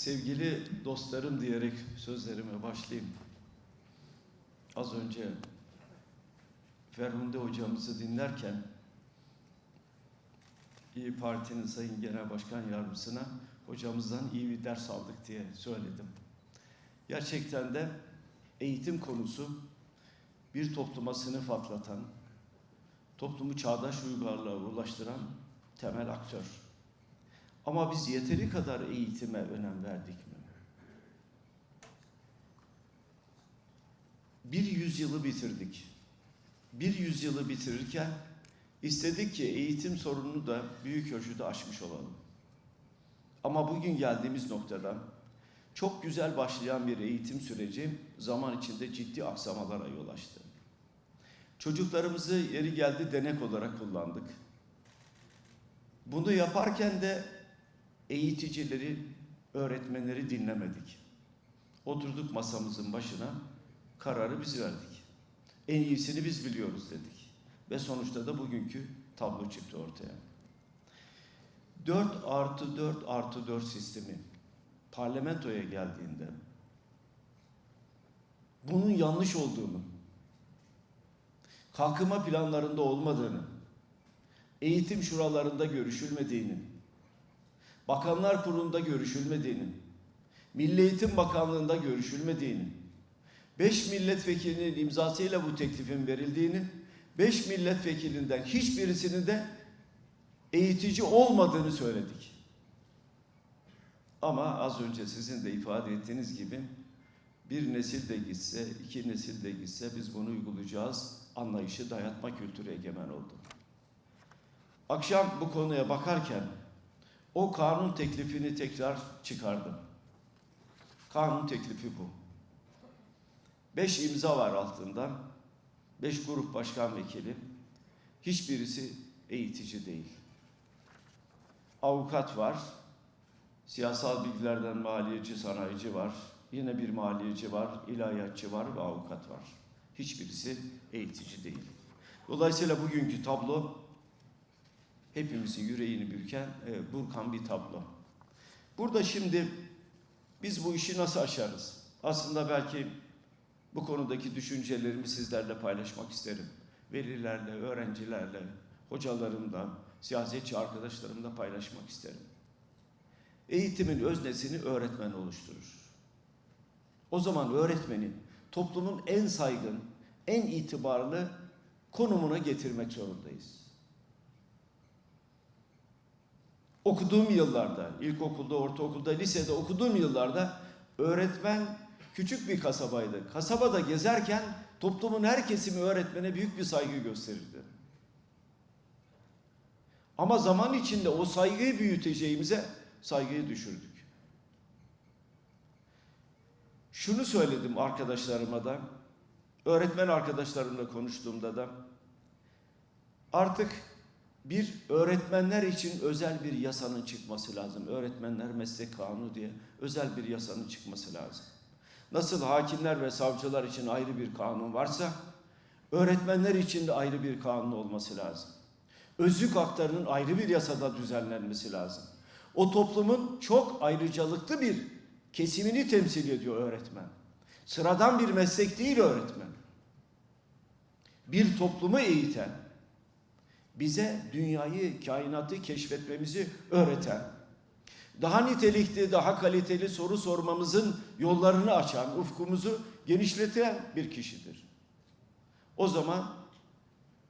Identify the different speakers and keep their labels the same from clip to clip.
Speaker 1: Sevgili dostlarım diyerek sözlerime başlayayım. Az önce Ferhunde hocamızı dinlerken İyi Parti'nin Sayın Genel Başkan Yardımcısına hocamızdan iyi bir ders aldık diye söyledim. Gerçekten de eğitim konusu bir topluma sınıf atlatan, toplumu çağdaş uygarlığa ulaştıran temel aktör. Ama biz yeteri kadar eğitime önem verdik mi? Bir yüzyılı bitirdik. Bir yüzyılı bitirirken istedik ki eğitim sorununu da büyük ölçüde aşmış olalım. Ama bugün geldiğimiz noktada çok güzel başlayan bir eğitim süreci zaman içinde ciddi aksamalara yol açtı. Çocuklarımızı yeri geldi denek olarak kullandık. Bunu yaparken de eğiticileri, öğretmenleri dinlemedik. Oturduk masamızın başına, kararı biz verdik. En iyisini biz biliyoruz dedik. Ve sonuçta da bugünkü tablo çıktı ortaya. 4 artı 4 artı 4 sistemi parlamentoya geldiğinde bunun yanlış olduğunu, kalkınma planlarında olmadığını, eğitim şuralarında görüşülmediğini, Bakanlar Kurulu'nda görüşülmediğini, Milli Eğitim Bakanlığı'nda görüşülmediğini, 5 milletvekilinin imzasıyla bu teklifin verildiğini, 5 milletvekilinden hiçbirisinin de eğitici olmadığını söyledik. Ama az önce sizin de ifade ettiğiniz gibi bir nesil de gitse, iki nesil de gitse biz bunu uygulayacağız anlayışı dayatma kültürü egemen oldu. Akşam bu konuya bakarken o kanun teklifini tekrar çıkardım. Kanun teklifi bu. Beş imza var altında. Beş grup başkan vekili. Hiçbirisi eğitici değil. Avukat var. Siyasal bilgilerden maliyeci, sanayici var. Yine bir maliyeci var, ilahiyatçı var ve avukat var. Hiçbirisi eğitici değil. Dolayısıyla bugünkü tablo hepimizin yüreğini bürken, e, burkan bir tablo. Burada şimdi biz bu işi nasıl aşarız? Aslında belki bu konudaki düşüncelerimi sizlerle paylaşmak isterim. Velilerle, öğrencilerle, hocalarımla, siyasetçi arkadaşlarımla paylaşmak isterim. Eğitimin öznesini öğretmen oluşturur. O zaman öğretmeni toplumun en saygın, en itibarlı konumuna getirmek zorundayız. Okuduğum yıllarda, ilkokulda, ortaokulda, lisede okuduğum yıllarda öğretmen küçük bir kasabaydı. Kasabada gezerken toplumun her kesimi öğretmene büyük bir saygı gösterirdi. Ama zaman içinde o saygıyı büyüteceğimize saygıyı düşürdük. Şunu söyledim arkadaşlarıma da, öğretmen arkadaşlarımla konuştuğumda da, artık bir öğretmenler için özel bir yasanın çıkması lazım. Öğretmenler meslek kanunu diye özel bir yasanın çıkması lazım. Nasıl hakimler ve savcılar için ayrı bir kanun varsa öğretmenler için de ayrı bir kanun olması lazım. Özlük haklarının ayrı bir yasada düzenlenmesi lazım. O toplumun çok ayrıcalıklı bir kesimini temsil ediyor öğretmen. Sıradan bir meslek değil öğretmen. Bir toplumu eğiten, bize dünyayı, kainatı keşfetmemizi öğreten, daha nitelikli, daha kaliteli soru sormamızın yollarını açan, ufkumuzu genişleten bir kişidir. O zaman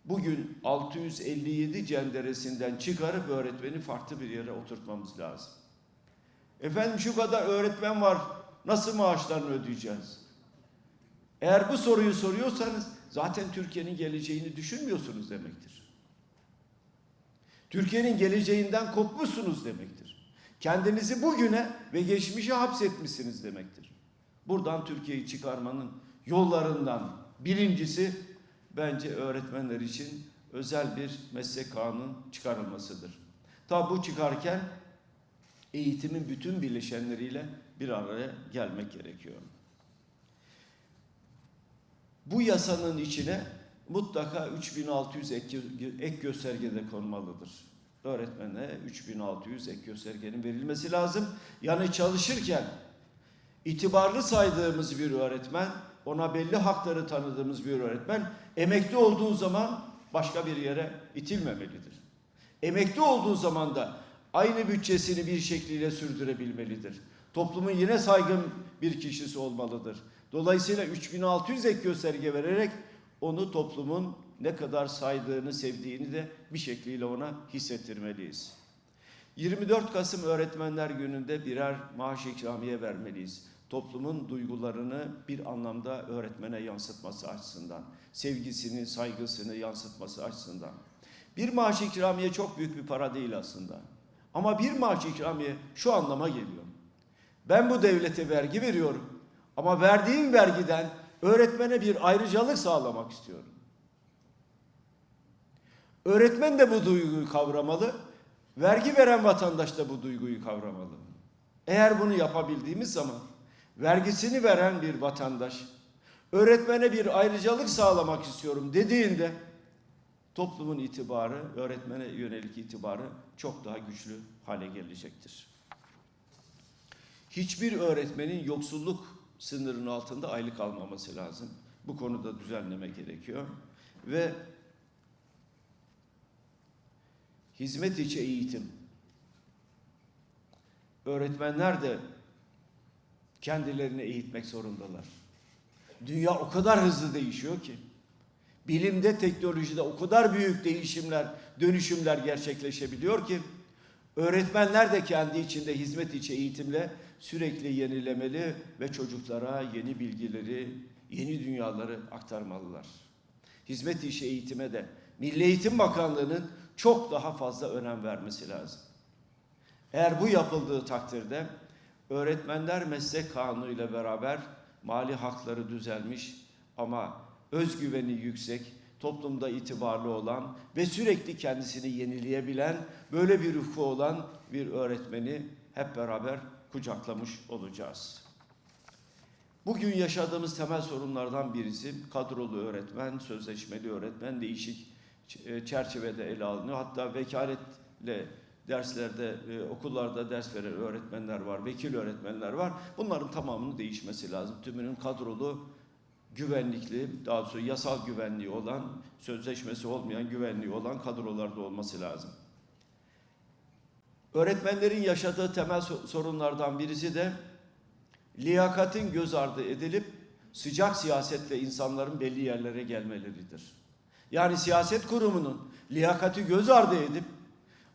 Speaker 1: bugün 657 cenderesinden çıkarıp öğretmeni farklı bir yere oturtmamız lazım. Efendim şu kadar öğretmen var, nasıl maaşlarını ödeyeceğiz? Eğer bu soruyu soruyorsanız zaten Türkiye'nin geleceğini düşünmüyorsunuz demektir. Türkiye'nin geleceğinden kopmuşsunuz demektir. Kendinizi bugüne ve geçmişe hapsetmişsiniz demektir. Buradan Türkiye'yi çıkarmanın yollarından birincisi bence öğretmenler için özel bir meslek kanunu çıkarılmasıdır. Tabi bu çıkarken eğitimin bütün bileşenleriyle bir araya gelmek gerekiyor. Bu yasanın içine mutlaka 3600 ek, göstergede konmalıdır. Öğretmene 3600 ek göstergenin verilmesi lazım. Yani çalışırken itibarlı saydığımız bir öğretmen, ona belli hakları tanıdığımız bir öğretmen emekli olduğu zaman başka bir yere itilmemelidir. Emekli olduğu zaman da aynı bütçesini bir şekliyle sürdürebilmelidir. Toplumun yine saygın bir kişisi olmalıdır. Dolayısıyla 3600 ek gösterge vererek onu toplumun ne kadar saydığını, sevdiğini de bir şekliyle ona hissettirmeliyiz. 24 Kasım Öğretmenler Günü'nde birer maaş ikramiye vermeliyiz. Toplumun duygularını bir anlamda öğretmene yansıtması açısından, sevgisini, saygısını yansıtması açısından. Bir maaş ikramiye çok büyük bir para değil aslında. Ama bir maaş ikramiye şu anlama geliyor. Ben bu devlete vergi veriyorum ama verdiğim vergiden öğretmene bir ayrıcalık sağlamak istiyorum. Öğretmen de bu duyguyu kavramalı, vergi veren vatandaş da bu duyguyu kavramalı. Eğer bunu yapabildiğimiz zaman vergisini veren bir vatandaş öğretmene bir ayrıcalık sağlamak istiyorum dediğinde toplumun itibarı, öğretmene yönelik itibarı çok daha güçlü hale gelecektir. Hiçbir öğretmenin yoksulluk sınırının altında aylık almaması lazım. Bu konuda düzenleme gerekiyor. Ve hizmet içi eğitim. Öğretmenler de kendilerini eğitmek zorundalar. Dünya o kadar hızlı değişiyor ki. Bilimde, teknolojide o kadar büyük değişimler, dönüşümler gerçekleşebiliyor ki öğretmenler de kendi içinde hizmet içi eğitimle sürekli yenilemeli ve çocuklara yeni bilgileri, yeni dünyaları aktarmalılar. Hizmet işi eğitime de Milli Eğitim Bakanlığı'nın çok daha fazla önem vermesi lazım. Eğer bu yapıldığı takdirde öğretmenler meslek kanunu ile beraber mali hakları düzelmiş ama özgüveni yüksek, toplumda itibarlı olan ve sürekli kendisini yenileyebilen, böyle bir ufku olan bir öğretmeni hep beraber kucaklamış olacağız. Bugün yaşadığımız temel sorunlardan birisi kadrolu öğretmen, sözleşmeli öğretmen değişik e, çerçevede ele alınıyor. Hatta vekaletle derslerde, e, okullarda ders veren öğretmenler var, vekil öğretmenler var. Bunların tamamının değişmesi lazım. Tümünün kadrolu, güvenlikli, daha doğrusu yasal güvenliği olan, sözleşmesi olmayan güvenliği olan kadrolarda olması lazım. Öğretmenlerin yaşadığı temel sorunlardan birisi de liyakatin göz ardı edilip sıcak siyasetle insanların belli yerlere gelmeleridir. Yani siyaset kurumunun liyakati göz ardı edip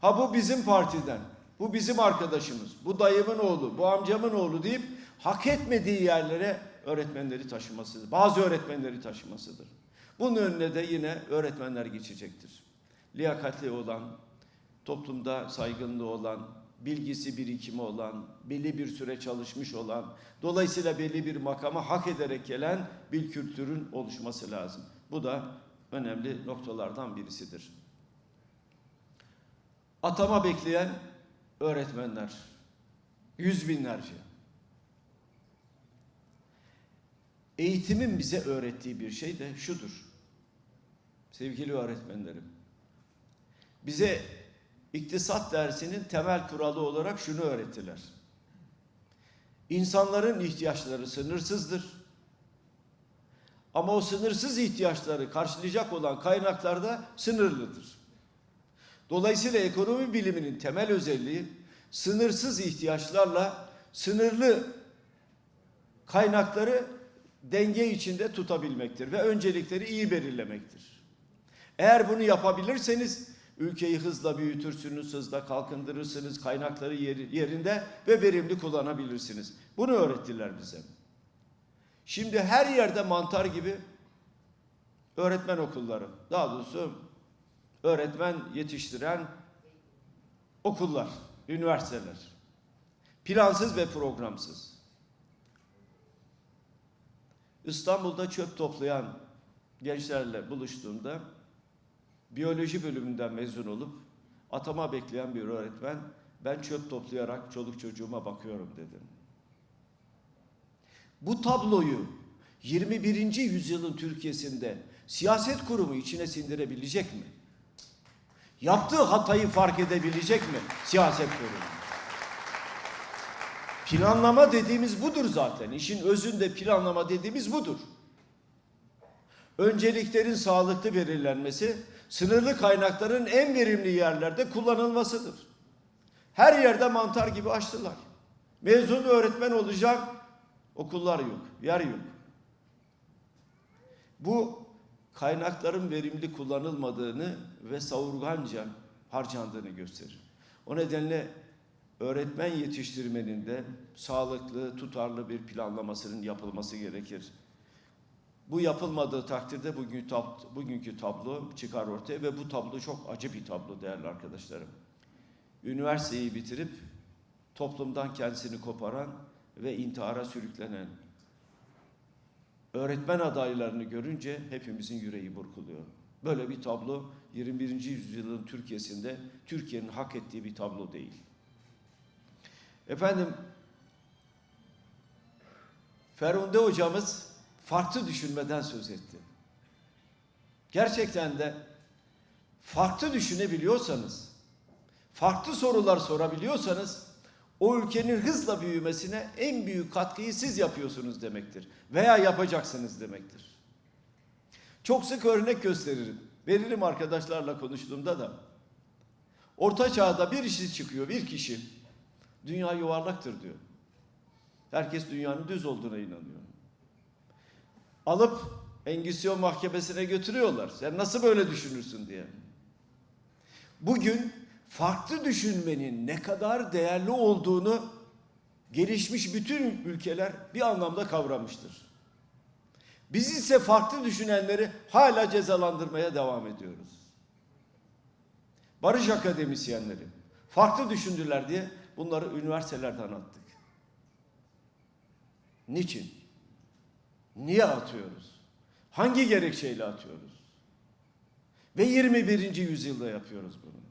Speaker 1: ha bu bizim partiden, bu bizim arkadaşımız, bu dayımın oğlu, bu amcamın oğlu deyip hak etmediği yerlere öğretmenleri taşımasıdır. Bazı öğretmenleri taşımasıdır. Bunun önüne de yine öğretmenler geçecektir. Liyakatli olan, toplumda saygınlığı olan, bilgisi birikimi olan, belli bir süre çalışmış olan, dolayısıyla belli bir makama hak ederek gelen bir kültürün oluşması lazım. Bu da önemli noktalardan birisidir. Atama bekleyen öğretmenler, yüz binlerce. Eğitimin bize öğrettiği bir şey de şudur. Sevgili öğretmenlerim, bize İktisat dersinin temel kuralı olarak şunu öğrettiler. İnsanların ihtiyaçları sınırsızdır. Ama o sınırsız ihtiyaçları karşılayacak olan kaynaklar da sınırlıdır. Dolayısıyla ekonomi biliminin temel özelliği sınırsız ihtiyaçlarla sınırlı kaynakları denge içinde tutabilmektir ve öncelikleri iyi belirlemektir. Eğer bunu yapabilirseniz Ülkeyi hızla büyütürsünüz, hızla kalkındırırsınız, kaynakları yerinde ve verimli kullanabilirsiniz. Bunu öğrettiler bize. Şimdi her yerde mantar gibi öğretmen okulları, daha doğrusu öğretmen yetiştiren okullar, üniversiteler. Plansız ve programsız. İstanbul'da çöp toplayan gençlerle buluştuğumda biyoloji bölümünden mezun olup atama bekleyen bir öğretmen ben çöp toplayarak çoluk çocuğuma bakıyorum dedim. Bu tabloyu 21. yüzyılın Türkiye'sinde siyaset kurumu içine sindirebilecek mi? Yaptığı hatayı fark edebilecek mi siyaset kurumu? Planlama dediğimiz budur zaten. İşin özünde planlama dediğimiz budur. Önceliklerin sağlıklı belirlenmesi, sınırlı kaynakların en verimli yerlerde kullanılmasıdır. Her yerde mantar gibi açtılar. Mezun öğretmen olacak, okullar yok, yer yok. Bu kaynakların verimli kullanılmadığını ve savurganca harcandığını gösterir. O nedenle öğretmen yetiştirmenin de sağlıklı, tutarlı bir planlamasının yapılması gerekir. Bu yapılmadığı takdirde bugün tab- bugünkü tablo çıkar ortaya ve bu tablo çok acı bir tablo değerli arkadaşlarım. Üniversiteyi bitirip toplumdan kendisini koparan ve intihara sürüklenen öğretmen adaylarını görünce hepimizin yüreği burkuluyor. Böyle bir tablo 21. yüzyılın Türkiye'sinde Türkiye'nin hak ettiği bir tablo değil. Efendim Ferhunde hocamız farklı düşünmeden söz etti. Gerçekten de farklı düşünebiliyorsanız, farklı sorular sorabiliyorsanız o ülkenin hızla büyümesine en büyük katkıyı siz yapıyorsunuz demektir. Veya yapacaksınız demektir. Çok sık örnek gösteririm. Veririm arkadaşlarla konuştuğumda da. Orta çağda bir işi çıkıyor, bir kişi. Dünya yuvarlaktır diyor. Herkes dünyanın düz olduğuna inanıyor. Alıp Engizisyon mahkemesine götürüyorlar. Sen nasıl böyle düşünürsün diye. Bugün farklı düşünmenin ne kadar değerli olduğunu gelişmiş bütün ülkeler bir anlamda kavramıştır. Biz ise farklı düşünenleri hala cezalandırmaya devam ediyoruz. Barış akademisyenleri farklı düşündüler diye bunları üniversitelerden attık. Niçin? Niye atıyoruz? Hangi gerekçeyle atıyoruz? Ve 21. yüzyılda yapıyoruz bunu.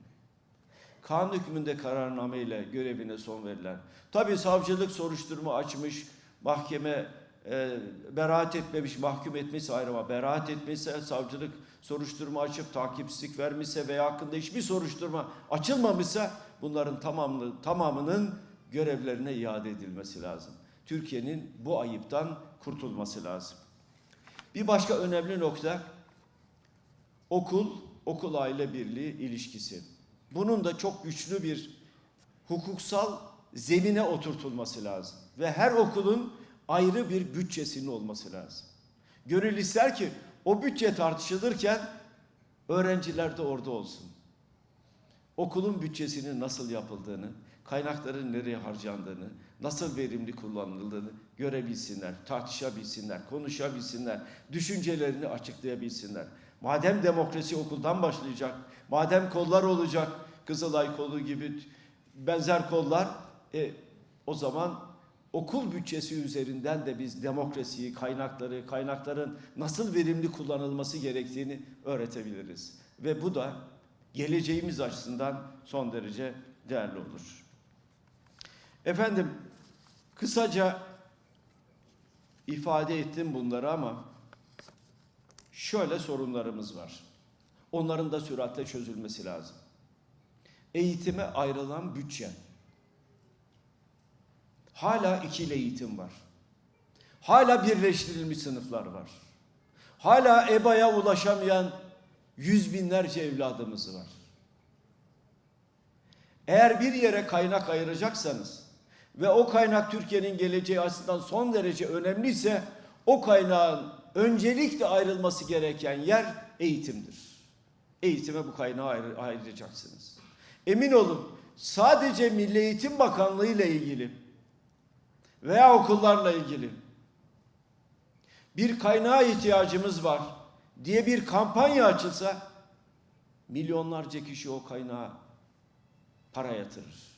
Speaker 1: Kanun hükmünde kararname ile görevine son verilen. Tabi savcılık soruşturma açmış, mahkeme e, beraat etmemiş, mahkum etmesi ayrı ama beraat etmesi savcılık soruşturma açıp takipsizlik vermişse veya hakkında hiçbir soruşturma açılmamışsa bunların tamamını, tamamının görevlerine iade edilmesi lazım. Türkiye'nin bu ayıptan kurtulması lazım. Bir başka önemli nokta okul, okul aile birliği ilişkisi. Bunun da çok güçlü bir hukuksal zemine oturtulması lazım. Ve her okulun ayrı bir bütçesinin olması lazım. Gönül ister ki o bütçe tartışılırken öğrenciler de orada olsun. Okulun bütçesinin nasıl yapıldığını, kaynakların nereye harcandığını, nasıl verimli kullanıldığını görebilsinler, tartışabilsinler, konuşabilsinler, düşüncelerini açıklayabilsinler. Madem demokrasi okuldan başlayacak, madem kollar olacak, Kızılay kolu gibi benzer kollar, e, o zaman okul bütçesi üzerinden de biz demokrasiyi, kaynakları, kaynakların nasıl verimli kullanılması gerektiğini öğretebiliriz. Ve bu da geleceğimiz açısından son derece değerli olur. Efendim, kısaca ifade ettim bunları ama şöyle sorunlarımız var. Onların da süratle çözülmesi lazım. Eğitime ayrılan bütçe. Hala ikili eğitim var. Hala birleştirilmiş sınıflar var. Hala EBA'ya ulaşamayan yüz binlerce evladımız var. Eğer bir yere kaynak ayıracaksanız ve o kaynak Türkiye'nin geleceği açısından son derece önemliyse o kaynağın öncelikle ayrılması gereken yer eğitimdir. Eğitime bu kaynağı ayır, ayıracaksınız. Emin olun sadece Milli Eğitim Bakanlığı ile ilgili veya okullarla ilgili bir kaynağa ihtiyacımız var diye bir kampanya açılsa milyonlarca kişi o kaynağa para yatırır.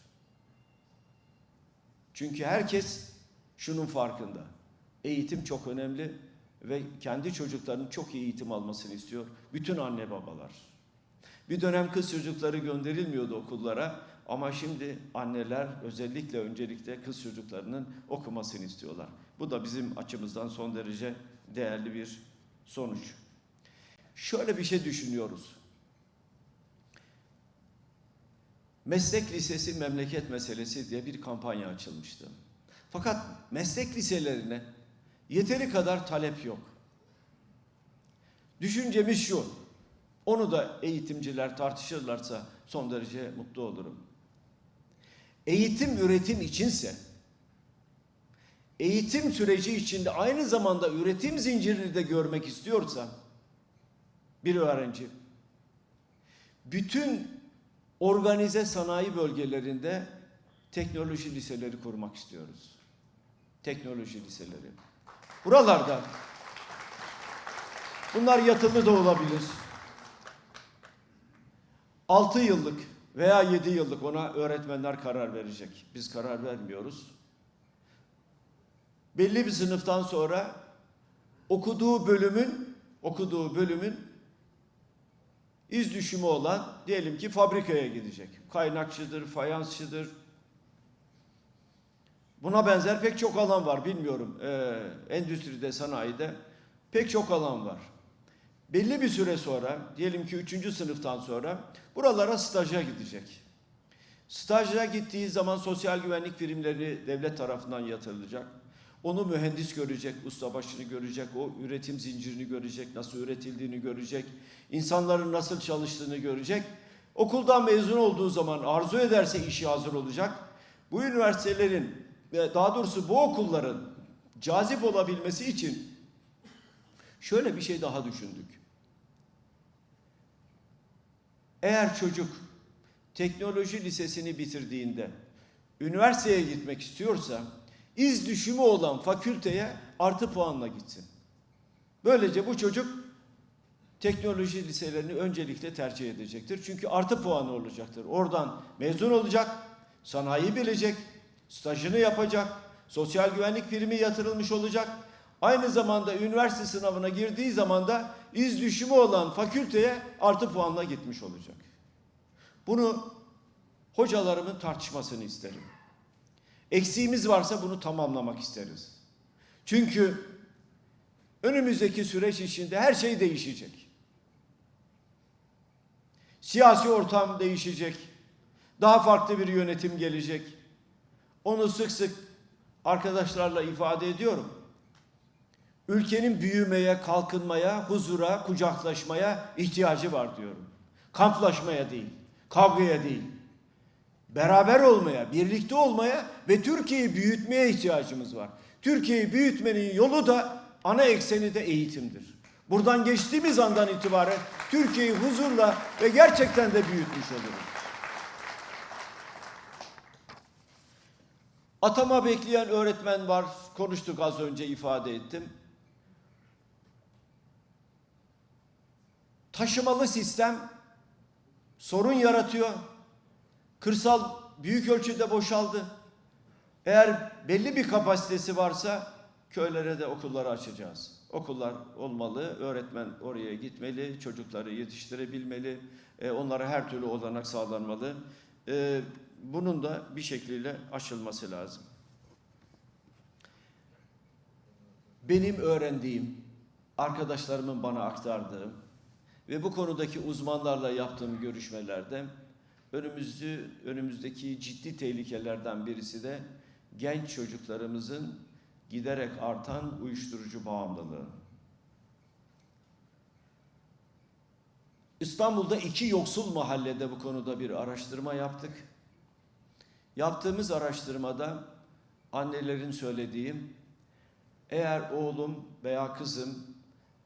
Speaker 1: Çünkü herkes şunun farkında. Eğitim çok önemli ve kendi çocuklarının çok iyi eğitim almasını istiyor bütün anne babalar. Bir dönem kız çocukları gönderilmiyordu okullara ama şimdi anneler özellikle öncelikle kız çocuklarının okumasını istiyorlar. Bu da bizim açımızdan son derece değerli bir sonuç. Şöyle bir şey düşünüyoruz. Meslek lisesi memleket meselesi diye bir kampanya açılmıştı. Fakat meslek liselerine yeteri kadar talep yok. Düşüncemiz şu, onu da eğitimciler tartışırlarsa son derece mutlu olurum. Eğitim üretim içinse, eğitim süreci içinde aynı zamanda üretim zincirini de görmek istiyorsa, bir öğrenci, bütün organize sanayi bölgelerinde teknoloji liseleri kurmak istiyoruz. Teknoloji liseleri. Buralarda bunlar yatılı da olabilir. 6 yıllık veya 7 yıllık ona öğretmenler karar verecek. Biz karar vermiyoruz. Belli bir sınıftan sonra okuduğu bölümün okuduğu bölümün iz düşümü olan diyelim ki fabrikaya gidecek. Kaynakçıdır, fayansçıdır. Buna benzer pek çok alan var bilmiyorum. Ee, endüstride, sanayide pek çok alan var. Belli bir süre sonra, diyelim ki üçüncü sınıftan sonra buralara staja gidecek. Staja gittiği zaman sosyal güvenlik primleri devlet tarafından yatırılacak. Onu mühendis görecek, ustabaşını görecek, o üretim zincirini görecek, nasıl üretildiğini görecek, insanların nasıl çalıştığını görecek. Okuldan mezun olduğu zaman arzu ederse işi hazır olacak. Bu üniversitelerin, ve daha doğrusu bu okulların cazip olabilmesi için şöyle bir şey daha düşündük. Eğer çocuk teknoloji lisesini bitirdiğinde üniversiteye gitmek istiyorsa iz düşümü olan fakülteye artı puanla gitsin. Böylece bu çocuk teknoloji liselerini öncelikle tercih edecektir. Çünkü artı puanı olacaktır. Oradan mezun olacak, sanayi bilecek, stajını yapacak, sosyal güvenlik primi yatırılmış olacak. Aynı zamanda üniversite sınavına girdiği zaman da iz düşümü olan fakülteye artı puanla gitmiş olacak. Bunu hocalarımın tartışmasını isterim. Eksiğimiz varsa bunu tamamlamak isteriz. Çünkü önümüzdeki süreç içinde her şey değişecek. Siyasi ortam değişecek. Daha farklı bir yönetim gelecek. Onu sık sık arkadaşlarla ifade ediyorum. Ülkenin büyümeye, kalkınmaya, huzura, kucaklaşmaya ihtiyacı var diyorum. Kamplaşmaya değil, kavgaya değil. Beraber olmaya, birlikte olmaya ve Türkiye'yi büyütmeye ihtiyacımız var. Türkiye'yi büyütmenin yolu da ana ekseni de eğitimdir. Buradan geçtiğimiz andan itibaren Türkiye'yi huzurla ve gerçekten de büyütmüş oluruz. Atama bekleyen öğretmen var. Konuştuk az önce ifade ettim. Taşımalı sistem sorun yaratıyor. Kırsal büyük ölçüde boşaldı. Eğer belli bir kapasitesi varsa köylere de okulları açacağız. Okullar olmalı, öğretmen oraya gitmeli, çocukları yetiştirebilmeli, e, onlara her türlü olanak sağlanmalı. E, bunun da bir şekliyle aşılması lazım. Benim öğrendiğim, arkadaşlarımın bana aktardığım ve bu konudaki uzmanlarla yaptığım görüşmelerde önümüzü önümüzdeki ciddi tehlikelerden birisi de genç çocuklarımızın giderek artan uyuşturucu bağımlılığı. İstanbul'da iki yoksul mahallede bu konuda bir araştırma yaptık. Yaptığımız araştırmada annelerin söylediğim eğer oğlum veya kızım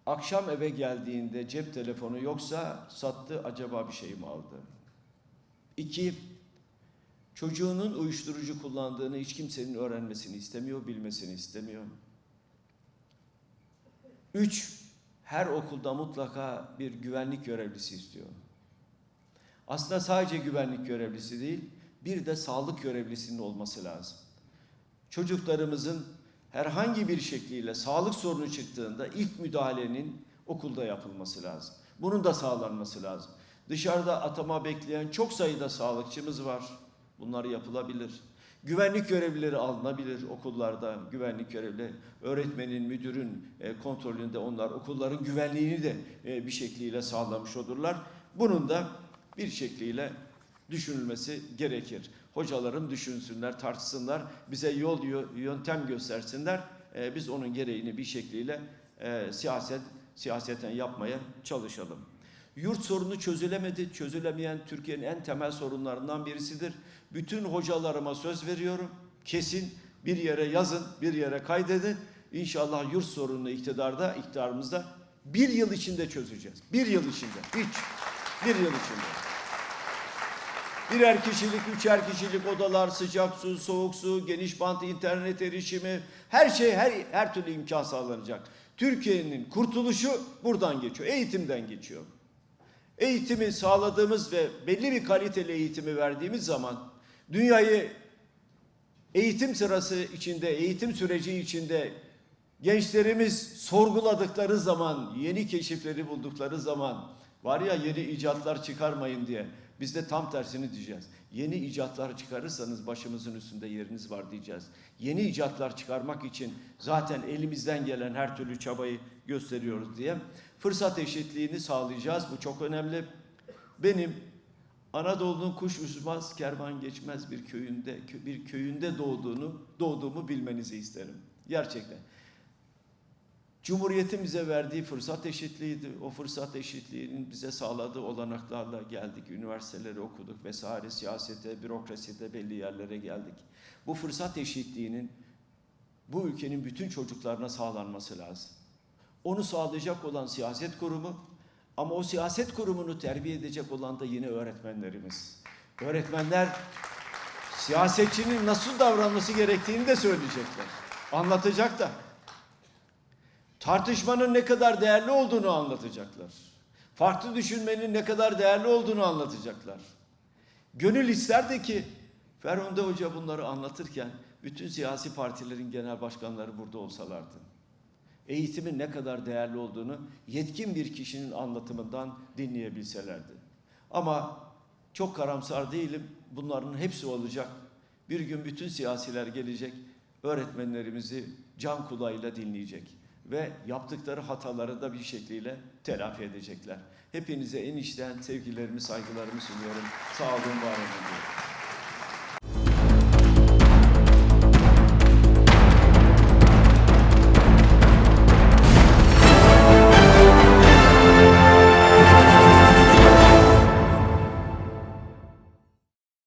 Speaker 1: akşam eve geldiğinde cep telefonu yoksa sattı acaba bir şey mi aldı? İki, çocuğunun uyuşturucu kullandığını hiç kimsenin öğrenmesini istemiyor, bilmesini istemiyor. Üç, her okulda mutlaka bir güvenlik görevlisi istiyor. Aslında sadece güvenlik görevlisi değil, bir de sağlık görevlisinin olması lazım. Çocuklarımızın herhangi bir şekliyle sağlık sorunu çıktığında ilk müdahalenin okulda yapılması lazım. Bunun da sağlanması lazım. Dışarıda atama bekleyen çok sayıda sağlıkçımız var. Bunlar yapılabilir. Güvenlik görevlileri alınabilir okullarda. Güvenlik görevli öğretmenin, müdürün e, kontrolünde onlar okulların güvenliğini de e, bir şekliyle sağlamış olurlar. Bunun da bir şekliyle düşünülmesi gerekir. Hocalarım düşünsünler, tartışsınlar, bize yol yo- yöntem göstersinler. Ee, biz onun gereğini bir şekliyle e, siyaset siyaseten yapmaya çalışalım. Yurt sorunu çözülemedi. Çözülemeyen Türkiye'nin en temel sorunlarından birisidir. Bütün hocalarıma söz veriyorum. Kesin bir yere yazın, bir yere kaydedin. İnşallah yurt sorununu iktidarda, iktidarımızda bir yıl içinde çözeceğiz. Bir yıl içinde. Hiç. Bir yıl içinde. Birer kişilik, üçer kişilik odalar, sıcak su, soğuk su, geniş bant internet erişimi, her şey, her, her türlü imkan sağlanacak. Türkiye'nin kurtuluşu buradan geçiyor, eğitimden geçiyor. Eğitimi sağladığımız ve belli bir kaliteli eğitimi verdiğimiz zaman dünyayı eğitim sırası içinde, eğitim süreci içinde gençlerimiz sorguladıkları zaman, yeni keşifleri buldukları zaman var ya yeni icatlar çıkarmayın diye biz de tam tersini diyeceğiz. Yeni icatlar çıkarırsanız başımızın üstünde yeriniz var diyeceğiz. Yeni icatlar çıkarmak için zaten elimizden gelen her türlü çabayı gösteriyoruz diye fırsat eşitliğini sağlayacağız. Bu çok önemli. Benim Anadolu'nun kuş uçmaz, kervan geçmez bir köyünde bir köyünde doğduğunu doğduğumu bilmenizi isterim. Gerçekten. Cumhuriyetin bize verdiği fırsat eşitliğiydi. O fırsat eşitliğinin bize sağladığı olanaklarla geldik. Üniversiteleri okuduk vesaire, siyasete, bürokraside belli yerlere geldik. Bu fırsat eşitliğinin bu ülkenin bütün çocuklarına sağlanması lazım. Onu sağlayacak olan siyaset kurumu ama o siyaset kurumunu terbiye edecek olan da yine öğretmenlerimiz. Öğretmenler siyasetçinin nasıl davranması gerektiğini de söyleyecekler. Anlatacak da. Tartışmanın ne kadar değerli olduğunu anlatacaklar. Farklı düşünmenin ne kadar değerli olduğunu anlatacaklar. Gönül isterdi ki Ferhunde Hoca bunları anlatırken bütün siyasi partilerin genel başkanları burada olsalardı. Eğitimin ne kadar değerli olduğunu yetkin bir kişinin anlatımından dinleyebilselerdi. Ama çok karamsar değilim. Bunların hepsi olacak. Bir gün bütün siyasiler gelecek. Öğretmenlerimizi can kulağıyla dinleyecek ve yaptıkları hataları da bir şekliyle telafi edecekler. Hepinize en içten sevgilerimi, saygılarımı sunuyorum. Sağ olun, var olun diyorum.